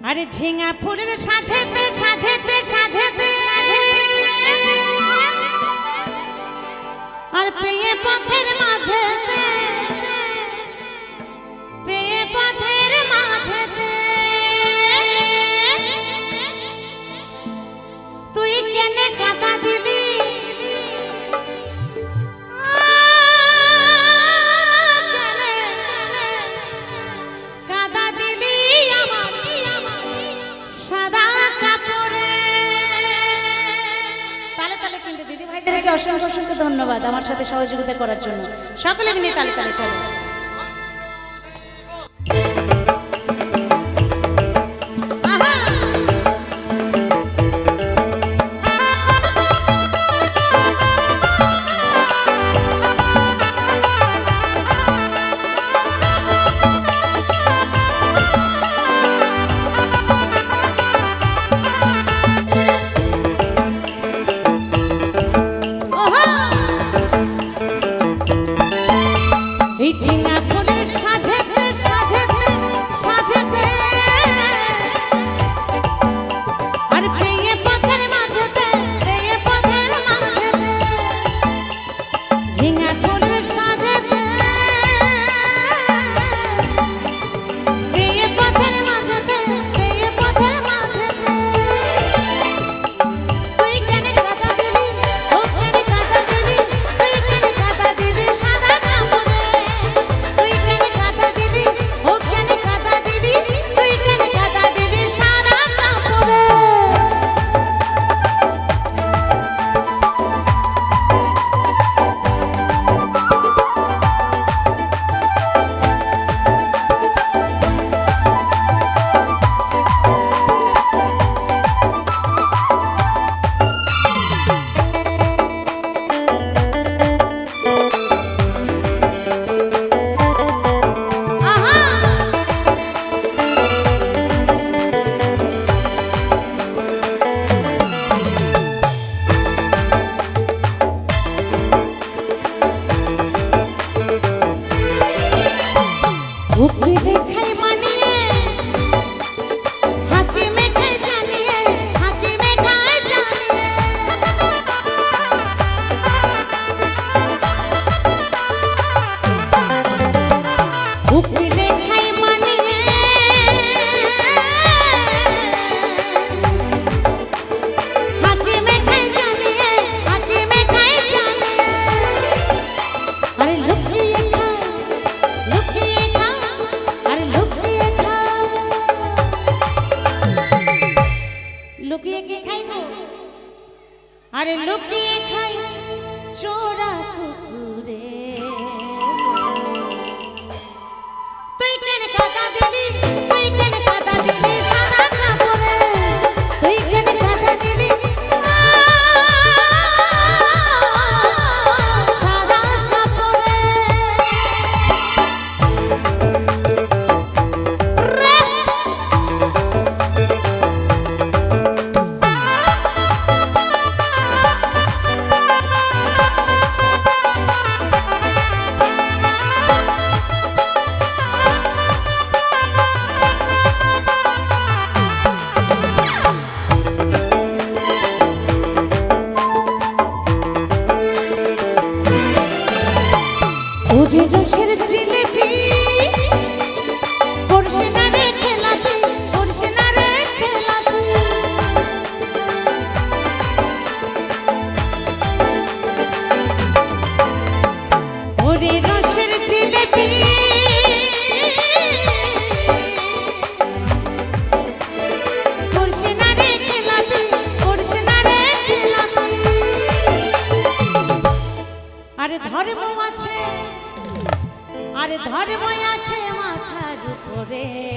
আরে ঝিঙা ফুলের সাজেতে সাজেতে সাজেতে আর পেয়ে পথের মাঝেতে ধন্যবাদ আমার সাথে সহযোগিতা করার জন্য। সকলে মিলে তালে তালে চলো। ringan লুকিয়ে কে খাই খাই আরে লুকিয়ে খাই চোরা কুকুরে তুই কেন কথা দিলি? তুই কেন কথা দিলি? querer.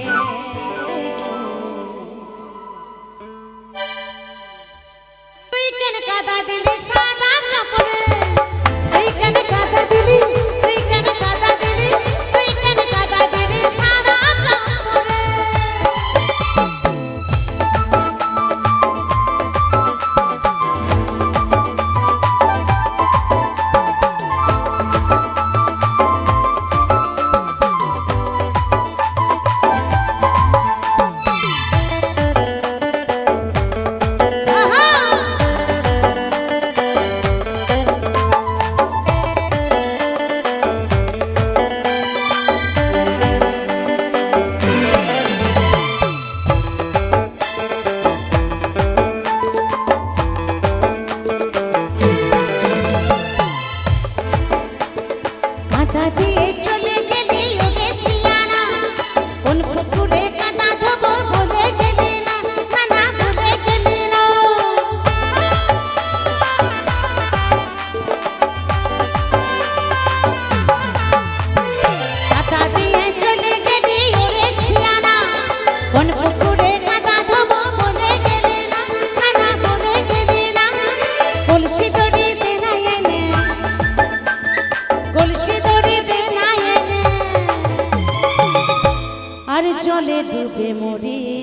চলে ডুবে মরি